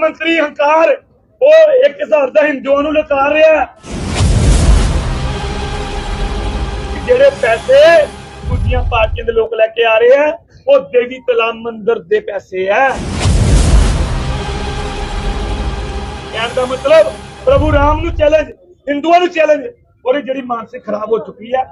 ਮੰਤਰੀ ਹੰਕਾਰ, ਉਹ 1000 ਦਾ ਹਿੰਦੂਆਂ ਨੂੰ ਲਕਾਰ ਰਿਹਾ ਜਿਹੜੇ ਪੈਸੇ ਦੂਜੀਆਂ ਪਾਰਟੀਆਂ ਦੇ ਲੋਕ ਲੈ ਕੇ ਆ ਰਹੇ ਆ ਉਹ ਦੇਵੀ ਤਲਾਮ ਮੰਦਿਰ ਦੇ ਪੈਸੇ ਆ ਕਹਿਣ ਦਾ ਮਤਲਬ, ਪ੍ਰਭੂ ਰਾਮ ਨੂੰ ਚੈਲੰਜ ਹਿੰਦੂਆਂ ਨੂੰ ਚੈਲੰਜ ਔਰ ਇਹ ਜਿਹੜੀ ਮਾਨਸਿਕ ਖਰਾਬ ਹੋ ਚੁੱਕੀ ਹੈ।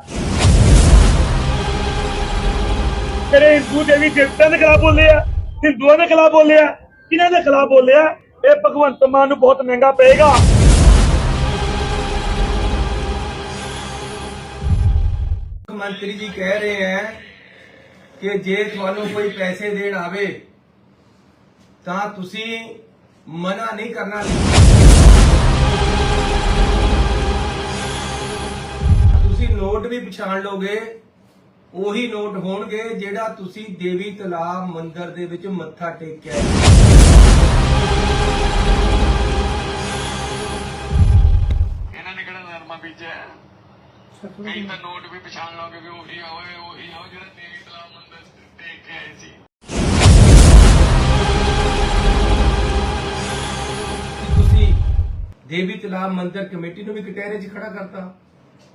ਤੇਰੇ ਹਿੰਦੂ ਦੇਵੀ ਦੇਵਤਿਆਂ ਦੇ ਖਿਲਾਫ ਬੋਲੇ ਆ, ਹਿੰਦੂਆਂ ਦੇ ਖਿਲਾਫ ਬੋਲੇ ਆ ਕਿਹਨਾਂ ਦੇ ਖਿਲਾਫ ਬੋਲਿਆ? ਇਹ ਭਗਵੰਤ ਮਾਨ ਨੂੰ ਬਹੁਤ ਮਹਿੰਗਾ ਪਏਗਾ। ਮੰਤਰੀ ਜੀ ਕਹਿ ਰਹੇ ਹੈ ਕਿ ਜੇ ਤੁਹਾਨੂੰ ਕੋਈ ਪੈਸੇ ਦੇਣ ਆਵੇ, ਤਾਂ ਤੁਸੀਂ ਮਨਾ ਨਹੀਂ ਕਰਨਾ। ਤੁਸੀਂ ਨੋਟ ਵੀ ਪਛਾਣ ਲੋਗੇ। ਉਹੀ ਨੋਟ ਹੋਣਗੇ ਜਿਹੜਾ ਤੁਸੀਂ ਦੇਵੀ ਤਲਾਬ ਮੰਦਿਰ ਦੇ ਵਿੱਚ ਮੱਥਾ ਟੇਕਿਆ ਹੈ। ਇਹਨਾਂ ਨੇ ਕਿਹੜਾ ਨਰਮਾ ਬੀਜਿਆ ਹੈ? ਕਈ ਤਾਂ ਨੋਟ ਵੀ ਪਛਾਣ ਲਓਗੇ ਵੀ ਉਹੀ ਆ ਓਏ ਉਹੀ ਆ ਉਹ ਜਿਹੜਾ ਦੇਵੀ ਤਲਾਬ ਮੰਦਰ ਦੇਖ ਕੇ ਆਏ ਸੀ ਕਿ ਤੁਸੀਂ ਦੇਵੀ ਤਲਾਬ ਮੰਦਿਰ ਕਮੇਟੀ ਨੂੰ ਵੀ ਕਟਹਿਰੇ 'ਚ ਖੜਾ ਕਰਤਾ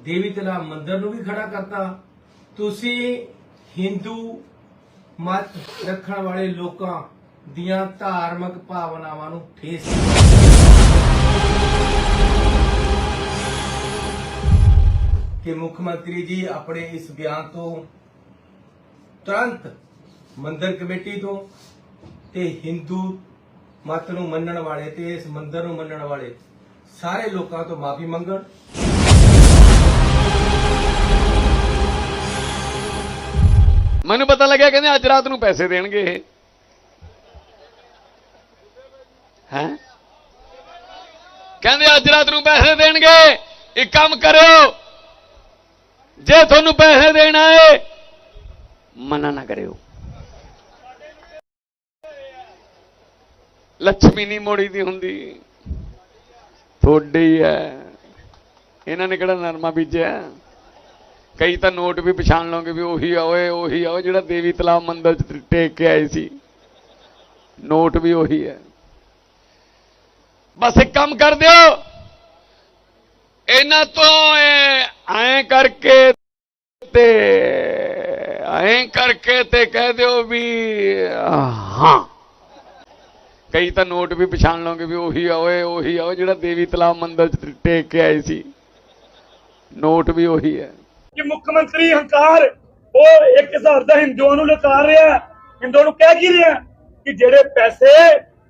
ਦੇਵੀ ਤਲਾਬ ਮੰਦਿਰ ਨੂੰ ਵੀ ਖੜਾ ਕਰਤਾ ਤੁਸੀਂ ਹਿੰਦੂ ਮਤ ਰੱਖਣ ਵਾਲੇ ਲੋਕਾਂ ਦੀਆਂ ਧਾਰਮਿਕ ਭਾਵਨਾਵਾਂ ਨੂੰ ਠੇਸ ਕਿ ਮੁੱਖ ਮੰਤਰੀ ਜੀ ਆਪਣੇ ਇਸ ਬਿਆਨ ਤੋਂ ਤੁਰੰਤ ਮੰਦਿਰ ਕਮੇਟੀ ਤੋਂ ਤੇ ਹਿੰਦੂ ਮਤ ਨੂੰ ਮੰਨਣ ਵਾਲੇ ਤੇ ਇਸ ਮੰਦਰ ਨੂੰ ਮੰਨਣ ਵਾਲੇ ਸਾਰੇ ਲੋਕਾਂ ਤੋਂ ਮਾਫੀ ਮੰਗਣ। ਮੈਨੂੰ ਪਤਾ ਲੱਗਿਆ ਕਹਿੰਦੇ ਅੱਜ ਰਾਤ ਨੂੰ ਪੈਸੇ ਦੇਣਗੇ ਇਹ। ਹੈ? ਕਹਿੰਦੇ ਅੱਜ ਰਾਤ ਨੂੰ ਪੈਸੇ ਦੇਣਗੇ। ਇੱਕ ਕੰਮ ਕਰਿਓ। ਜੇ ਤੁਹਾਨੂੰ ਪੈਸੇ ਦੇਣਾ ਹੈ ਮਨਾ ਨਾ ਕਰਿਓ। ਲక్ష్ਮੀ ਨਹੀਂ ਮੋੜੀ ਦੀ ਹੁੰਦੀ। ਥੋੜੀ ਹੈ ਇਹਨਾਂ ਨੇ ਕਿਹੜਾ ਨਰਮਾ ਬੀਜਿਆ? ਕਈ ਤਾਂ ਨੋਟ ਵੀ ਪਛਾਣ ਲਓਗੇ ਵੀ ਉਹੀ ਆ, ਓਏ ਉਹੀ ਆ ਉਹ ਜਿਹੜਾ ਦੇਵੀ ਤਲਾਬ ਮੰਦਿਰ ਚ ਟੇਕ ਕੇ ਆਏ ਸੀ। ਨੋਟ ਵੀ ਉਹੀ ਹੈ। ਬਸ ਇੱਕ ਕੰਮ ਕਰ ਦਿਓ। ਇਹਨਾਂ ਤੋਂ ਐਂ ਕਰਕੇ ਤੇ, ਐਂ ਕਰਕੇ ਤੇ ਕਹਿ ਦਿਓ ਵੀ, ਹਾਂ। ਕਈ ਤਾਂ ਨੋਟ ਵੀ ਪਛਾਣ ਲਓਗੇ ਵੀ ਉਹੀ ਆ, ਓਏ ਉਹੀ ਆ ਉਹ ਜਿਹੜਾ ਦੇਵੀ ਤਲਾਬ ਮੰਦਿਰ ਚ ਟੇਕ ਕੇ ਆਏ ਸੀ। ਨੋਟ ਵੀ ਉਹੀ ਹੈ। ਕਿ ਮੁੱਖ ਮੰਤਰੀ ਹੰਕਾਰ ਉਹ 1000 ਦਾ ਹਿੰਦੂਆਂ ਨੂੰ ਲਕਾਰ ਰਿਹਾ ਹਿੰਦੂਆਂ ਨੂੰ ਕਹਿ ਕੀ ਰਿਹਾ ਕਿ ਜਿਹੜੇ ਪੈਸੇ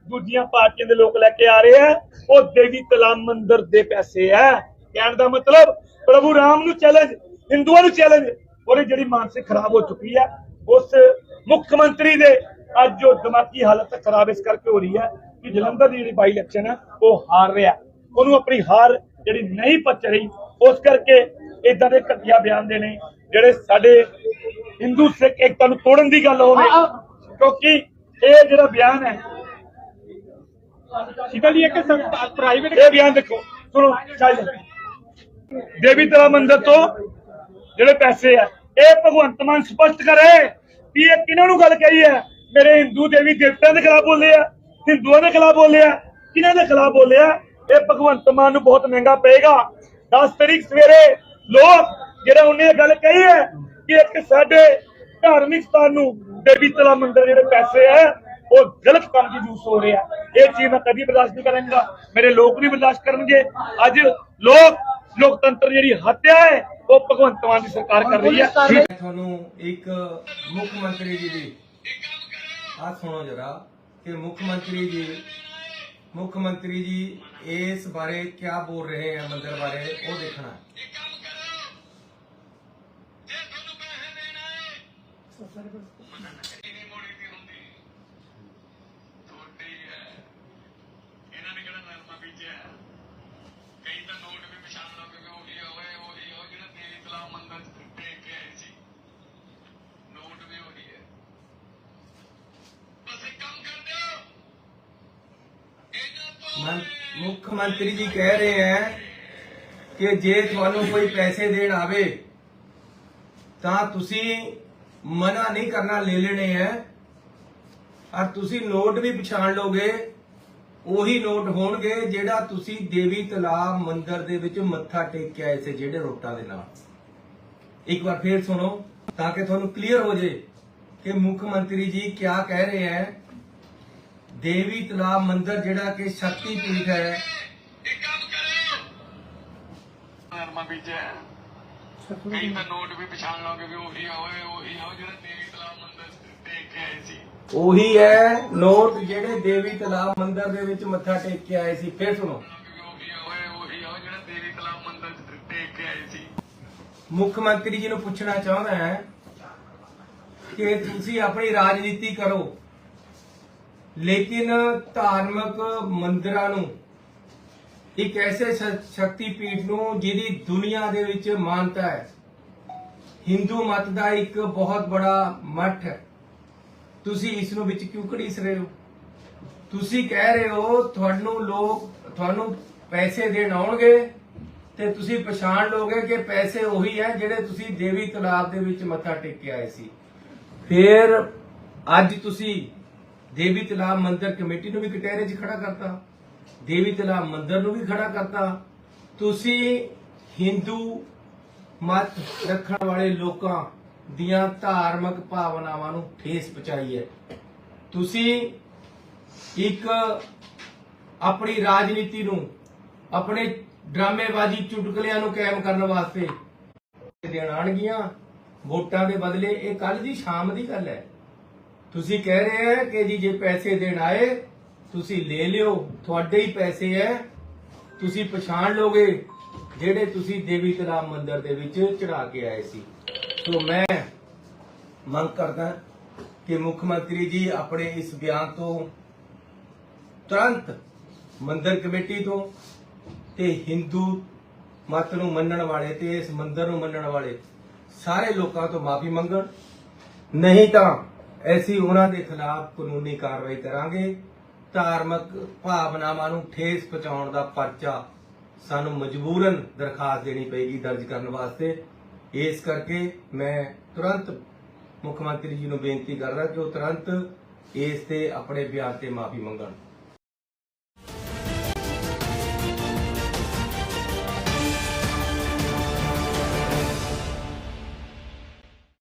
ਦੂਜੀਆਂ ਪਾਰਟੀਆਂ ਦੇ ਲੋਕ ਲੈ ਕੇ ਆ ਰਹੇ ਆ ਉਹ ਦੇਵੀ ਤਲਾਬ ਮੰਦਿਰ ਦੇ ਪੈਸੇ ਆ ਕਹਿਣ ਦਾ ਮਤਲਬ ਪ੍ਰਭੂ ਰਾਮ ਨੂੰ ਚੈਲੰਜ ਹਿੰਦੂਆਂ ਨੂੰ ਚੈਲੰਜ ਔਰ ਜਿਹੜੀ ਮਾਨਸਿਕ ਖਰਾਬ ਹੋ ਚੁੱਕੀ ਹੈ, ਉਸ ਮੁੱਖ ਮੰਤਰੀ ਦੇ ਅੱਜ ਜੋ ਦਿਮਾਗੀ ਹਾਲਤ ਖਰਾਬ ਇਸ ਕਰਕੇ ਹੋ ਰਹੀ ਹੈ ਕਿ ਜਲੰਧਰ ਦੀ ਜਿਹੜੀ ਬਾਈ ਇਲੈਕਸ਼ਨ ਹੈ, ਉਹ ਹਾਰ ਰਿਹਾ ਉਹਨੂੰ ਆਪਣੀ ਹਾਰ ਜਿਹੜੀ ਨਹੀਂ ਪਚ ਰਹੀ, ਉਸ ਕਰਕੇ ਇਦਾਂ ਦੇ ਘਟੀਆ ਬਿਆਨ ਦੇਣੇ ਜਿਹੜੇ ਸਾਡੇ ਹਿੰਦੂ ਸਿੱਖ ਏਕਤਾ ਨੂੰ ਤੋੜਨ ਦੀ ਗੱਲ ਹੋਵੇ। ਕਿਉਂਕਿ ਇਹ ਜਿਹੜਾ ਬਿਆਨ ਹੈ ਸ਼ੀਤਲ ਜੀ ਇੱਕ ਪ੍ਰਾਈਵੇਟ ਇਹ ਬਿਆਨ ਦੇਖੋ ਸੁਣੋ ਚੱਲ। ਦੇਵੀ ਤਲਾ ਮੰਦਿਰ ਤੋਂ ਜਿਹੜੇ ਪੈਸੇ ਆ ਇਹ ਭਗਵੰਤ ਮਾਨ ਸਪਸ਼ਟ ਕਰੇ ਕਿ ਇਹ ਕਿਹਨਾਂ ਨੂੰ ਗੱਲ ਕਹੀ ਹੈ? ਮੇਰੇ ਹਿੰਦੂ ਦੇਵੀ ਦੇਵਤਿਆਂ ਦੇ ਖਿਲਾਫ ਬੋਲੇ ਆ ਹਿੰਦੂਆਂ ਦੇ ਖਿਲਾਫ ਬੋਲੇ ਆ ਕਿਹਨਾਂ ਦੇ ਖਿਲਾਫ ਬੋਲੇ ਆ? ਇਹ ਭਗਵੰਤ ਮਾਨ ਨੂੰ ਬਹੁਤ ਮਹਿੰਗਾ ਪਏਗਾ। 10 ਤਰੀਕ ਸਵੇਰੇ ਲੋਕ ਜਿਹੜਾ ਉਹਨੇ ਇਹ ਗੱਲ ਕਹੀ ਹੈ ਕਿ ਇੱਕ ਸਾਡੇ ਧਾਰਮਿਕ ਸਥਾਨ ਨੂੰ ਦੇਵੀ ਤਲਾ ਮੰਦਿਰ ਜਿਹੜੇ ਪੈਸੇ ਆ ਉਹ ਗਲਤ ਕੰਮ ਦੀ ਯੂਜ਼ ਹੋ ਰਿਹਾ। ਇਹ ਚੀਜ਼ ਮੈਂ ਕਦੀ ਬਰਦਾਸ਼ਤ ਨਹੀਂ ਕਰਾਂਗਾ। ਮੇਰੇ ਲੋਕ ਨਹੀਂ ਬਰਦਾਸ਼ਤ ਕਰਨਗੇ। ਅੱਜ ਲੋਕ ਲੋਕਤੰਤਰ ਜਿਹੜੀ ਹੱਤਿਆ ਹੈ ਉਹ ਭਗਵੰਤ ਮਾਨ ਦੀ ਸਰਕਾਰ ਕਰ ਰਹੀ ਹੈ। ਤੁਹਾਨੂੰ ਇੱਕ ਮੁੱਖ ਮੰਤਰੀ ਜੀ ਦੀ ਆ ਸੁਣੋ ਜਰਾ ਕਿ ਮੁੱਖ ਮੰਤਰੀ ਜੀ ਮੁੱਖ ਮੰਤਰੀ ਜੀ ਇਸ ਬਾਰੇ ਕੀ ਬੋਲ ਰਹੇ ਹਨ ਮੰਦਰ ਬਾਰੇ ਉਹ ਦੇਖਣਾ ਹੈ। ਜੇ ਤੁਹਾਨੂੰ ਪੈਸੇ ਦੇਣਾ ਏ ਨਹੀਂ ਮੋੜੀ ਦੀ ਹੁੰਦੀ ਥੋੜੀ ਹੈ ਇਹਨਾਂ ਨੇ ਕਿਹੜਾ ਨਰਮਾ ਬੀਜਿਆ ਕਈ ਤਾਂ ਨੋਟ ਵੀ ਪਛਾਣ ਵੀ ਉਹੀ ਆ ਉਹੀ ਆ ਜਿਹੜਾ ਦੇਵੀ ਤਲਾਬ ਮੰਦਿਰ ਚ ਕੇ ਆਏ ਸੀ ਨੋਟ ਵੀ ਉਹੀ ਹੈ ਬਸ ਇੱਕ ਕੰਮ ਕਰ ਦਿਓ ਇਹਨਾਂ ਤੋਂ ਮੁੱਖ ਮੰਤਰੀ ਜੀ ਕਹਿ ਰਹੇ ਹੈ ਕਿ ਜੇ ਤੁਹਾਨੂੰ ਕੋਈ ਪੈਸੇ ਦੇਣ ਆਵੇ, ਤਾਂ ਤੁਸੀਂ ਮਨਾ ਨਹੀਂ ਕਰਨਾ ਲੈ ਲੈਣੇ ਹੈ ਔਰ ਤੁਸੀਂ ਨੋਟ ਵੀ ਪਛਾਣ ਲੋਗੇ ਉਹੀ ਨੋਟ ਹੋਣਗੇ ਜਿਹੜਾ ਤੁਸੀਂ ਦੇਵੀ ਤਲਾਬ ਮੰਦਿਰ ਦੇ ਵਿੱਚ ਮੱਥਾ ਟੇਕ ਕੇ ਆਏ ਸੀ ਜਿਹੜੇ ਰੋਟਾਂ ਦੇ ਨਾਲ। ਇੱਕ ਵਾਰ ਫੇਰ ਸੁਣੋ ਤਾਂ ਕਿ ਤੁਹਾਨੂੰ ਕਲੀਅਰ ਹੋ ਜੇ ਕਿ ਮੁੱਖ ਮੰਤਰੀ ਜੀ ਕੀ ਕਹਿ ਰਹੇ ਹੈ ਦੇਵੀ ਤਲਾਬ ਮੰਦਿਰ ਜਿਹੜਾ ਕਿ ਸ਼ਕਤੀ ਪੀਠ ਹੈ। ਨਰਮਾ ਬੀਜਿਆ ਕਈ ਤਾਂ ਨੋਟ ਵੀ ਪਛਾਣ ਲਓਗੇ ਵੀ ਉਹੀ ਆ ਓਏ ਉਹੀ ਆ ਉਹ ਜਿਹੜਾ ਦੇਵੀ ਤਲਾਬ ਮੰਦਰ ਦੇਖ ਕੇ ਆਏ ਸੀ। ਉਹੀ ਹੈ ਨੋਟ ਜਿਹੜੇ ਦੇਵੀ ਤਲਾਬ ਮੰਦਿਰ ਦੇ ਵਿੱਚ ਮੱਥਾ ਟੇਕ ਕੇ ਆਏ ਸੀ ਫੇਰ ਸੁਣੋ। ਵੀ ਉਹੀ ਆ ਓਏ ਉਹੀ ਆ ਉਹ ਜਿਹੜਾ ਦੇਵੀ ਤਲਾਬ ਮੰਦਰ ਦੇਖ ਕੇ ਆਏ ਸੀ। ਮੁੱਖ ਮੰਤਰੀ ਜੀ ਨੂੰ ਪੁੱਛਣਾ ਚਾਹੁੰਦਾ ਹੈ ਕਿ ਤੁਸੀਂ ਆਪਣੀ ਰਾਜਨੀਤੀ ਕਰੋ ਲੇਕਿਨ ਧਾਰਮਿਕ ਮੰਦਿਰਾਂ ਨੂੰ ਇੱਕ ਐਸੇ ਸ਼- ਸ਼ਕਤੀ ਪੀਠ ਨੂੰ ਜਿਹਦੀ ਦੁਨੀਆ ਦੇ ਵਿੱਚ ਮਾਨਤਾ ਹੈ। ਹਿੰਦੂ ਮਤ ਦਾ ਇੱਕ ਬਹੁਤ ਬੜਾ ਮੱਠ ਹੈ। ਤੁਸੀਂ ਇਸ ਨੂੰ ਵਿੱਚ ਕਿਉਂ ਘੜੀਸ ਰਹੇ ਹੋ? ਤੁਸੀਂ ਕਹਿ ਰਹੇ ਹੋ, ਤੁਹਾਨੂੰ ਲੋਕ, ਤੁਹਾਨੂੰ ਪੈਸੇ ਦੇਣ ਆਉਣਗੇ ਤੇ ਤੁਸੀਂ ਪਛਾਣ ਲੋਗੇ ਕਿ ਪੈਸੇ ਉਹੀ ਹੈ ਜਿਹੜੇ ਤੁਸੀਂ ਦੇਵੀ ਤਲਾਬ ਦੇ ਵਿੱਚ ਮੱਥਾ ਟੇਕ ਕੇ ਆਏ ਸੀ। ਫਿਰ ਅੱਜ ਤੁਸੀਂ ਦੇਵੀ ਤਲਾਬ ਮੰਦਿਰ ਕਮੇਟੀ ਨੂੰ ਵੀ ਕਟਹਿਰੇ 'ਚ ਖੜਾ ਕਰਤਾ। ਦੇਵੀ ਤਲਾ ਮੰਦਿਰ ਨੂੰ ਵੀ ਖੜਾ ਕਰਤਾ। ਤੁਸੀਂ ਹਿੰਦੂ ਮਤ ਰੱਖਣ ਵਾਲੇ ਲੋਕਾਂ ਦੀਆਂ ਧਾਰਮਿਕ ਭਾਵਨਾਵਾਂ ਨੂੰ ਠੇਸ ਪਹੁੰਚਾਈ ਹੈ। ਤੁਸੀਂ ਇੱਕ ਆਪਣੀ ਰਾਜਨੀਤੀ ਨੂੰ, ਆਪਣੇ ਡਰਾਮੇਬਾਜ਼ੀ ਚੁਟਕਲਿਆਂ ਨੂੰ ਕਾਇਮ ਕਰਨ ਵਾਸਤੇ ਦੇਣ ਆਣਗੀਆਂ ਵੋਟਾਂ ਦੇ ਬਦਲੇ ਇਹ ਕੱਲ ਦੀ ਸ਼ਾਮ ਦੀ ਗੱਲ ਹੈ। ਤੁਸੀਂ ਕਹਿ ਰਹੇ ਹੈ ਕਿ ਜੀ ਜੇ ਪੈਸੇ ਦੇਣ ਆਏ ਤੁਸੀਂ ਲੈ ਲਿਓ, ਤੁਹਾਡੇ ਹੀ ਪੈਸੇ ਹੈ ਤੁਸੀਂ ਪਛਾਣ ਲੋਗੇ ਜਿਹੜੇ ਤੁਸੀਂ ਦੇਵੀ ਤਲਾਬ ਮੰਦਿਰ ਦੇ ਵਿੱਚ ਚੜਾ ਕੇ ਆਏ ਸੀ। ਸੋ ਮੈਂ ਮੰਗ ਕਰਦਾ ਕਿ ਮੁੱਖ ਮੰਤਰੀ ਜੀ ਆਪਣੇ ਇਸ ਬਿਆਨ ਤੋਂ ਤੁਰੰਤ ਮੰਦਿਰ ਕਮੇਟੀ ਤੋਂ ਤੇ ਹਿੰਦੂ ਮਤ ਨੂੰ ਮੰਨਣ ਵਾਲੇ ਤੇ ਇਸ ਮੰਦਿਰ ਨੂੰ ਮੰਨਣ ਵਾਲੇ ਸਾਰੇ ਲੋਕਾਂ ਤੋਂ ਮਾਫੀ ਮੰਗਣ। ਨਹੀਂ ਤਾਂ ਐਸੀ ਉਹਨਾਂ ਦੇ ਖਿਲਾਫ ਕਾਨੂੰਨੀ ਕਾਰਵਾਈ ਕਰਾਂਗੇ। ਧਾਰਮਿਕ ਭਾਵਨਾਵਾਂ ਨੂੰ ਠੇਸ ਪਹੁੰਚਾਉਣ ਦਾ ਪਰਚਾ ਸਾਨੂੰ ਮਜਬੂਰਨ ਦਰਖਾਸਤ ਦੇਣੀ ਪਏਗੀ ਦਰਜ ਕਰਨ ਵਾਸਤੇ। ਇਸ ਕਰਕੇ ਮੈਂ ਤੁਰੰਤ ਮੁੱਖ ਮੰਤਰੀ ਜੀ ਨੂੰ ਬੇਨਤੀ ਕਰਦਾ ਕਿ ਉਹ ਤੁਰੰਤ ਇਸ ਤੇ ਆਪਣੇ ਬਿਆਨ ਤੇ ਮਾਫੀ ਮੰਗਣ।